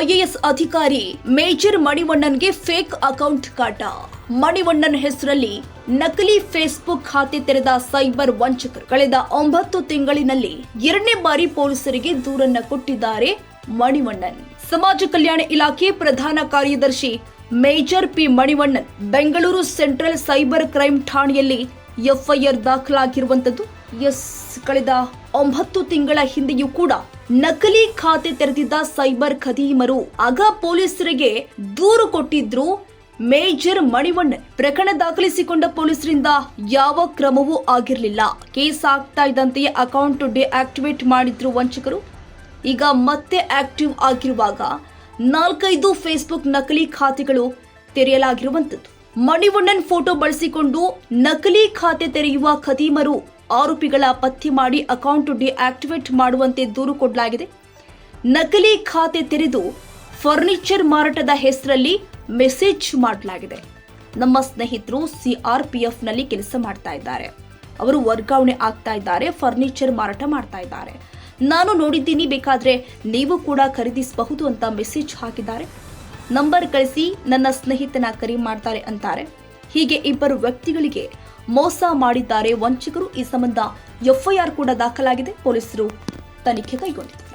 IAS ಅಧಿಕಾರಿ major ಮಣಿವಣ್ಣನ್ಗೆ fake account ಕಾಟ. ಮಣಿವಣ್ಣನ್ ಹೆಸರಲ್ಲಿ ನಕಲಿ ಫೇಸ್ಬುಕ್ ಖಾತೆ ತೆರೆದ ಸೈಬರ್ ವಂಚಕರು ಕಳೆದ ಒಂಬತ್ತು ತಿಂಗಳಿನಲ್ಲಿ ಎರಡನೇ ಬಾರಿ ಪೊಲೀಸರಿಗೆ ದೂರನ್ನ ಕೊಟ್ಟಿದ್ದಾರೆ ಮಣಿವಣ್ಣನ್. ಸಮಾಜ ಕಲ್ಯಾಣ ಇಲಾಖೆ ಪ್ರಧಾನ ಕಾರ್ಯದರ್ಶಿ major P Manivannan Bengaluru central cyber crime ಠಾಣೆಯಲ್ಲಿ ಎಫ್ಐಆರ್ ದಾಖಲಾಗಿರುವಂತದ್ದು. ಎಸ್, ಕಳೆದ ಒಂಬತ್ತು ತಿಂಗಳ ಹಿಂದೆಯೂ ಕೂಡ ನಕಲಿ ಖಾತೆ ತೆರೆದಿದ್ದ ಸೈಬರ್ ಖದೀಮರು, ಆಗ ಪೊಲೀಸರಿಗೆ ದೂರು ಕೊಟ್ಟಿದ್ರು. ಮೇಜರ್ ಮಣಿವಣ್ಣ ಪ್ರಕರಣ ದಾಖಲಿಸಿಕೊಂಡ ಪೊಲೀಸರಿಂದ ಯಾವ ಕ್ರಮವೂ ಆಗಿರಲಿಲ್ಲ. ಕೇಸ್ ಆಗ್ತಾ ಇದ್ದಂತೆಯೇ ಅಕೌಂಟ್ ಡಿಆಕ್ಟಿವೇಟ್ ಮಾಡಿದ್ರು ವಂಚಕರು. ಈಗ ಮತ್ತೆ ಆಕ್ಟಿವ್ ಆಗಿರುವಾಗ ನಾಲ್ಕೈದು ಫೇಸ್ಬುಕ್ ನಕಲಿ ಖಾತೆಗಳು ತೆರೆಯಲಾಗಿರುವಂತದ್ದು. ಮಣಿವಣ್ಣನ್ ಫೋಟೋ ಬಳಸಿಕೊಂಡು ನಕಲಿ ಖಾತೆ ತೆರೆಯುವ ಖದೀಮರು ಆರೋಪಿಗಳ ಪತ್ತೆ ಮಾಡಿ ಅಕೌಂಟ್ ಡಿಆಕ್ಟಿವೇಟ್ ಮಾಡುವಂತೆ ದೂರು ಕೊಡಲಾಗಿದೆ. ನಕಲಿ ಖಾತೆ ತೆರೆದು ಫರ್ನಿಚರ್ ಮಾರಾಟದ ಹೆಸರಲ್ಲಿ ಮೆಸೇಜ್ ಮಾಡಲಾಗಿದೆ. ನಮ್ಮ ಸ್ನೇಹಿತರು ಸಿಆರ್ಪಿಎಫ್ನಲ್ಲಿ ಕೆಲಸ ಮಾಡ್ತಾ ಇದ್ದಾರೆ. ಅವರು ವರ್ಗಾವಣೆ ಆಗ್ತಾ ಇದ್ದಾರೆ, ಫರ್ನಿಚರ್ ಮಾರಾಟ ಮಾಡ್ತಾ ಇದ್ದಾರೆ. ನಾನು ನೋಡಿದ್ದೀನಿ, ಬೇಕಾದ್ರೆ ನೀವು ಕೂಡ ಖರೀದಿಸಬಹುದು ಅಂತ ಮೆಸೇಜ್ ಹಾಕಿದ್ದಾರೆ. ನಂಬರ್ ಕಳಿಸಿ ನನ್ನ ಸ್ನೇಹಿತನ ಕರೆ ಮಾಡ್ತಾರೆ ಅಂತಾರೆ. ಹೀಗೆ ಇಬ್ಬರು ವ್ಯಕ್ತಿಗಳಿಗೆ ಮೋಸ ಮಾಡಿದ್ದಾರೆ ವಂಚಕರು. ಈ ಸಂಬಂಧ ಎಫ್ಐಆರ್ ಕೂಡ ದಾಖಲಾಗಿದೆ. ಪೊಲೀಸರು ತನಿಖೆ ಕೈಗೊಂಡಿದ್ದಾರೆ.